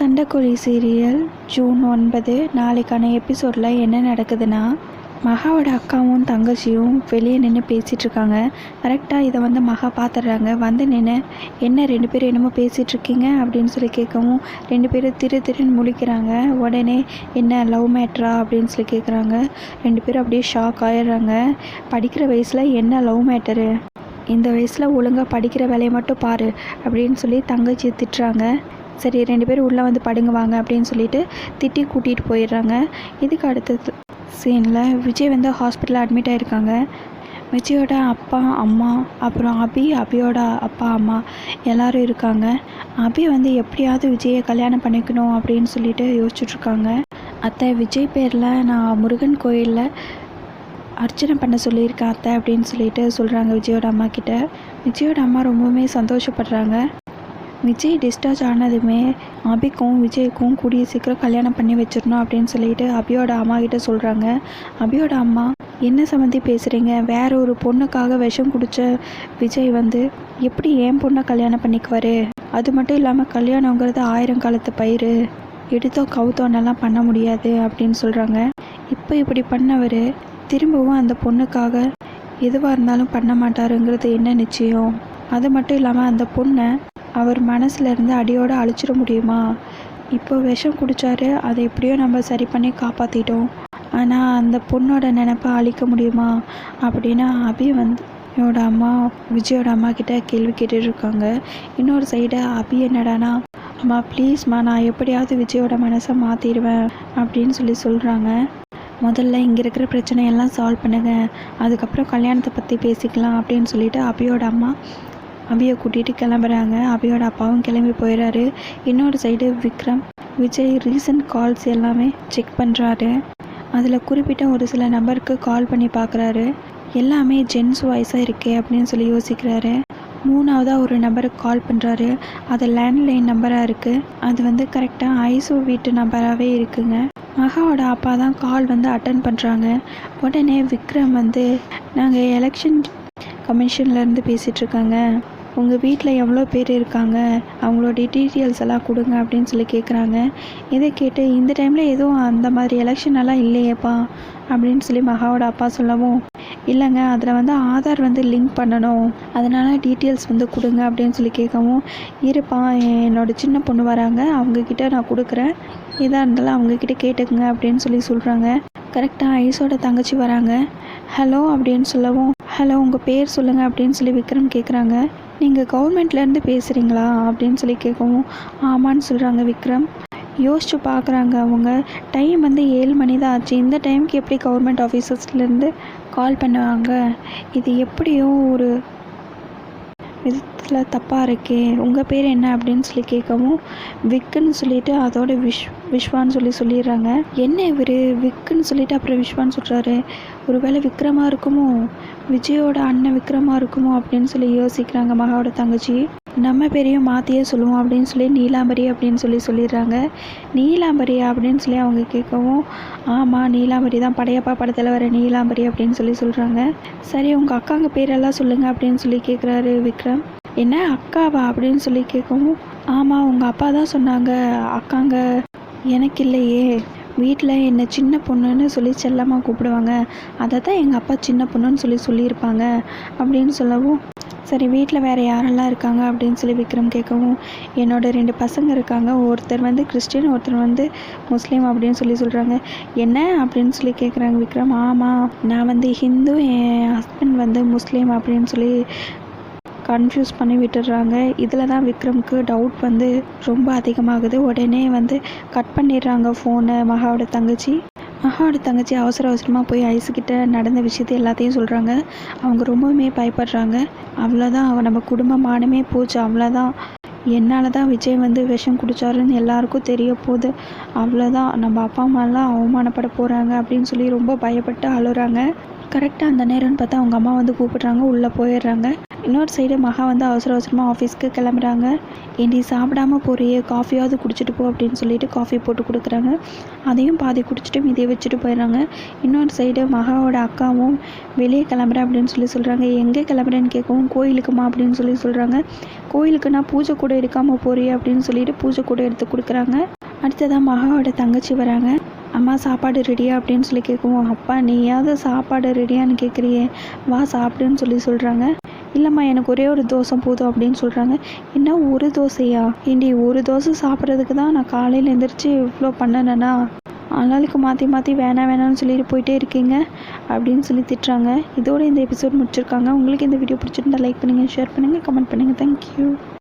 சண்டைக்கோழி serial June ஒன்பது. நாளைக்கான எபிசோடில் என்ன நடக்குதுன்னா மகாவோட அக்காவும் தங்கச்சியும் வெளியே நின்று பேசிகிட்டு இருக்காங்க கரெக்டாக இதை வந்து மகா பார்த்துடுறாங்க வந்து நின்று என்ன ரெண்டு பேரும் என்னமோ பேசிகிட்டு இருக்கீங்க அப்படின்னு சொல்லி கேட்கவும் ரெண்டு பேரும் திரு திருன்னு முழிக்கிறாங்க. உடனே என்ன லவ் மேட்ரா? அப்படின்னு சொல்லி கேட்குறாங்க. ரெண்டு பேரும் அப்படியே ஷாக் ஆயிடுறாங்க. படிக்கிற வயசில் என்ன லவ் மேட்டரு? இந்த வயசில் ஒழுங்காக படிக்கிற வேலையை மட்டும் பாரு அப்படின்னு சொல்லி தங்கச்சி திட்டுறாங்க. சரி ரெண்டு பேரும் உள்ளே வந்து படுங்க வாங்க அப்படின்னு சொல்லிட்டு திட்டி கூட்டிகிட்டு போயிடுறாங்க. இதுக்கு அடுத்தது சீனில் விஜய் வந்து ஹாஸ்பிட்டலில் அட்மிட் ஆகிருக்காங்க விஜயோட அப்பா அம்மா அப்புறம் அபி அபியோட அப்பா அம்மா எல்லோரும் இருக்காங்க. அபி வந்து எப்படியாவது விஜயை கல்யாணம் பண்ணிக்கணும் அப்படின்னு சொல்லிட்டு யோசிச்சுட்ருக்காங்க அத்தை விஜய் பேரில் நான் முருகன் கோயிலில் அர்ச்சனை பண்ண சொல்லியிருக்கேன் அத்தை அப்படின்னு சொல்லிட்டு சொல்கிறாங்க விஜயோட அம்மா கிட்ட. விஜயோட அம்மா ரொம்பவுமே சந்தோஷப்படுறாங்க. விஜய் டிஸ்சார்ஜ் ஆனதுமே அபிக்கும் விஜய்க்கும் கூடிய சீக்கிரம் கல்யாணம் பண்ணி வச்சிடணும் அப்படின்னு சொல்லிட்டு அபியோட அம்மா கிட்ட சொல்கிறாங்க அபியோட அம்மா என்ன சம்மந்தி பேசுகிறீங்க வேற ஒரு பொண்ணுக்காக விஷம் குடித்த விஜய் வந்து எப்படி என் பொண்ணை கல்யாணம் பண்ணிக்குவார்? அது மட்டும் இல்லாமல் கல்யாணங்கிறது ஆயிரம் காலத்து பயிர் எடுத்தோ கவுத்தோன்னெல்லாம் பண்ண முடியாது அப்படின்னு சொல்கிறாங்க இப்போ இப்படி பண்ணவர் திரும்பவும் அந்த பொண்ணுக்காக எதுவாக இருந்தாலும் பண்ண மாட்டாருங்கிறது என்ன நிச்சயம்? அது மட்டும் இல்லாமல் அந்த பொண்ணை அவர் மனசுலேருந்து அடியோடு அழிச்சிட முடியுமா? இப்போ விஷம் குடித்தாரு அதை எப்படியோ நம்ம சரி பண்ணி காப்பாற்றிட்டோம் ஆனால் அந்த பொண்ணோட நினப்பை அழிக்க முடியுமா? அப்படின்னா அபி வந்து என்னோட அம்மா விஜயோட அம்மா கிட்ட கேள்வி கேட்டுட்டு இருக்காங்க. இன்னொரு சைடு அபி என்னடானா அம்மா ப்ளீஸ்மா நான் எப்படியாவது விஜயோட மனசை மாற்றிடுவேன் அப்படின்னு சொல்லி சொல்கிறாங்க முதல்ல இங்கே இருக்கிற பிரச்சனையெல்லாம் சால்வ் பண்ணுங்க. அதுக்கப்புறம் கல்யாணத்தை பற்றி பேசிக்கலாம் அப்படின்னு சொல்லிட்டு அபியோட அம்மா அபியை கூட்டிகிட்டு கிளம்புறாங்க. அபியோட அப்பாவும் கிளம்பி போயிடுறாரு இன்னொரு side Vikram Vijay recent calls எல்லாமே செக் பண்ணுறாரு அதில் குறிப்பிட்ட ஒரு சில நம்பருக்கு கால் பண்ணி பார்க்குறாரு எல்லாமே ஜென்ஸ் வாய்ஸாக இருக்கே அப்படின்னு சொல்லி யோசிக்கிறாரு. மூணாவதாக ஒரு நம்பருக்கு கால் பண்ணுறாரு அது லேண்ட்லைன் நம்பராக இருக்குது அது வந்து கரெக்டாக ஐசோ வீட்டு நம்பராகவே இருக்குங்க. மகாவோட அப்பா தான் கால் வந்து அட்டன் பண்ணுறாங்க உடனே விக்ரம் வந்து நாங்கள் எலெக்ஷன் கமிஷன்லேருந்து பேசிகிட்ருக்காங்க உங்கள் வீட்டில் எவ்வளோ பேர் இருக்காங்க? அவங்களோட டீட்டெயில்ஸ் எல்லாம் கொடுங்க அப்படின்னு சொல்லி கேட்குறாங்க இதை கேட்டு இந்த டைமில் எதுவும் அந்த மாதிரி எலெக்ஷன் எல்லாம் இல்லையேப்பா? அப்படின்னு சொல்லி மகாவோட அப்பா சொல்லவும் இல்லைங்க அதில் வந்து ஆதார் வந்து லிங்க் பண்ணணும். அதனால் டீட்டெயில்ஸ் வந்து கொடுங்க அப்படின்னு சொல்லி கேட்கவும் இருப்பா என்னோட சின்ன பொண்ணு வராங்க அவங்கக்கிட்ட நான் கொடுக்குறேன். எதாக இருந்தாலும் அவங்கக்கிட்ட கேட்டுக்குங்க அப்படின்னு சொல்லி சொல்கிறாங்க கரெக்டாக ஐஸோட தங்கச்சி வராங்க. ஹலோ அப்படின்னு சொல்லவும் ஹலோ உங்கள் பேர் சொல்லுங்கள் அப்படின்னு சொல்லி விக்ரம் கேட்குறாங்க நீங்கள் கவர்மெண்ட்லேருந்து பேசுகிறீங்களா அப்படின்னு சொல்லி கேட்கவும் ஆமான்னு சொல்கிறாங்க விக்ரம். யோசிச்சு பார்க்குறாங்க அவங்க. டைம் வந்து ஏழு மணி தான் ஆச்சு. இந்த டைமுக்கு எப்படி கவர்மெண்ட் ஆஃபீஸர்ஸ்லேருந்து கால் பண்ணுவாங்க? இது எப்படியும் ஒரு விதத்தில் தப்பாக இருக்கே உங்கள் பேர் என்ன அப்படின்னு சொல்லி கேட்கவும் விக்குன்னு சொல்லிட்டு அதோட விஷ் விஸ்வான்னு சொல்லி சொல்லிடுறாங்க. என்ன இவர்? விக்குன்னு சொல்லிட்டு அப்புறம் விஸ்வான்னு சொல்கிறாரு ஒருவேளை விக்ரமாக இருக்குமோ? விஜயோட அண்ணன் விக்ரமாக இருக்குமோ அப்படின்னு சொல்லி யோசிக்கிறாங்க மகாவோட தங்கச்சி. நம்ம பேரையும் மாற்றியே சொல்லுவோம் அப்படின்னு சொல்லி நீலாம்பரி அப்படின்னு சொல்லி சொல்லிடுறாங்க. நீலாம்பரி அப்படின்னு சொல்லி அவங்க கேட்கவும் ஆமாம் நீலாம்பரி தான் படையப்பா படத்தில் வர நீலாம்பரி அப்படின்னு சொல்லி சொல்கிறாங்க சரி உங்கள் அக்காங்க பேரெல்லாம் சொல்லுங்கள் அப்படின்னு சொல்லி கேட்குறாரு விக்ரம். என்ன அக்காவா? அப்படின்னு சொல்லி கேட்கவும் ஆமாம் உங்கள் அப்பா தான் சொன்னாங்க அக்காங்க எனக்கு இல்லையே. வீட்டில் என்னை சின்ன பொண்ணுன்னு சொல்லி செல்லமாக கூப்பிடுவாங்க. அதை தான் எங்கள் அப்பா சின்ன பொண்ணுன்னு சொல்லி சொல்லியிருப்பாங்க அப்படின்னு சொல்லவும் சரி வீட்டில் வேறு யாரெல்லாம் இருக்காங்க அப்படின்னு சொல்லி விக்ரம் கேட்கவும் என்னோடய ரெண்டு பசங்க இருக்காங்க. ஒருத்தர் வந்து கிறிஸ்டின் ஒருத்தர் வந்து முஸ்லீம் அப்படின்னு சொல்லி சொல்கிறாங்க என்ன அப்படின்னு சொல்லி கேட்குறாங்க விக்ரம். ஆமாம் நான் வந்து ஹிந்து என் ஹஸ்பண்ட் வந்து முஸ்லீம் அப்படின்னு சொல்லி கன்ஃபியூஸ் பண்ணி விட்டுடுறாங்க. இதில் தான் விக்ரமுக்கு டவுட் வந்து ரொம்ப அதிகமாகுது. உடனே வந்து கட் பண்ணிடுறாங்க ஃபோனை மகாவோட தங்கச்சி. மகாவோட தங்கச்சி அவசர அவசரமாக போய் ஐஸுக்கிட்ட நடந்த விஷயத்தை எல்லாத்தையும் சொல்கிறாங்க அவங்க ரொம்பவுமே பயப்படுறாங்க. அவ்வளோதான் அவ நம்ம குடும்ப மானமே போச்சு அவ்வளோதான் என்னால் தான் விஜய் வந்து விஷம் குடித்தாருன்னு எல்லாருக்கும் தெரிய போகுது. அவ்வளோதான் நம்ம அப்பா அம்மாலாம் அவமானப்பட போகிறாங்க அப்படின்னு சொல்லி ரொம்ப பயப்பட்டு அழுறாங்க. கரெக்டாக அந்த நேரம்னு பார்த்தா அவங்க அம்மா வந்து கூப்பிடுறாங்க உள்ளே போயிடுறாங்க. இன்னொரு சைடு மகா வந்து அவசர அவசரமாக ஆஃபீஸ்க்கு கிளம்புறாங்க. ஏண்டி சாப்பிடாம போறியே காஃபியாவது குடிச்சிட்டு போ அப்படின்னு சொல்லிட்டு காஃபி போட்டு கொடுக்குறாங்க. அதையும் பாதி குடிச்சிட்டு மீதியை வச்சுட்டு போயிடுறாங்க. இன்னொரு சைடு மகாவோட அக்காவும் வெளியே கிளம்புறேன் அப்படின்னு சொல்லி சொல்கிறாங்க எங்கே கிளம்புறேன்னு கேட்கவும் கோயிலுக்குமா அப்படின்னு சொல்லி சொல்கிறாங்க கோயிலுக்கு நான் பூஜை கூட எடுக்காமல் போறியே அப்படின்னு சொல்லிட்டு பூஜை கூட எடுத்து கொடுக்குறாங்க. அடுத்ததான் மகாவோட தங்கச்சி வராங்க. அம்மா சாப்பாடு ரெடியா அப்படின்னு சொல்லி கேட்கவும் அப்பா நீயாவது சாப்பாடு ரெடியான்னு கேட்குறியே. வா சாப்பிடுன்னு சொல்லி சொல்கிறாங்க இல்லைம்மா எனக்கு ஒரே ஒரு தோசை போதும் அப்படின்னு சொல்கிறாங்க என்ன ஒரு தோசையா? ஏண்டி ஒரு தோசை சாப்பிட்றதுக்கு தான் நான் காலையில் எழுந்திரிச்சு இவ்வளோ பண்ணனா ஆளாளுக்கு மாற்றி மாற்றி வேணாம் வேணாம்னு சொல்லிட்டு போயிட்டே இருக்கீங்க அப்படின்னு சொல்லி திட்டுறாங்க. இதோட இந்த எபிசோட் முடிச்சிருக்காங்க. உங்களுக்கு இந்த வீடியோ பிடிச்சிருந்தா லைக் பண்ணுங்கள் ஷேர் பண்ணுங்கள் கமெண்ட் பண்ணுங்கள் தேங்க்யூ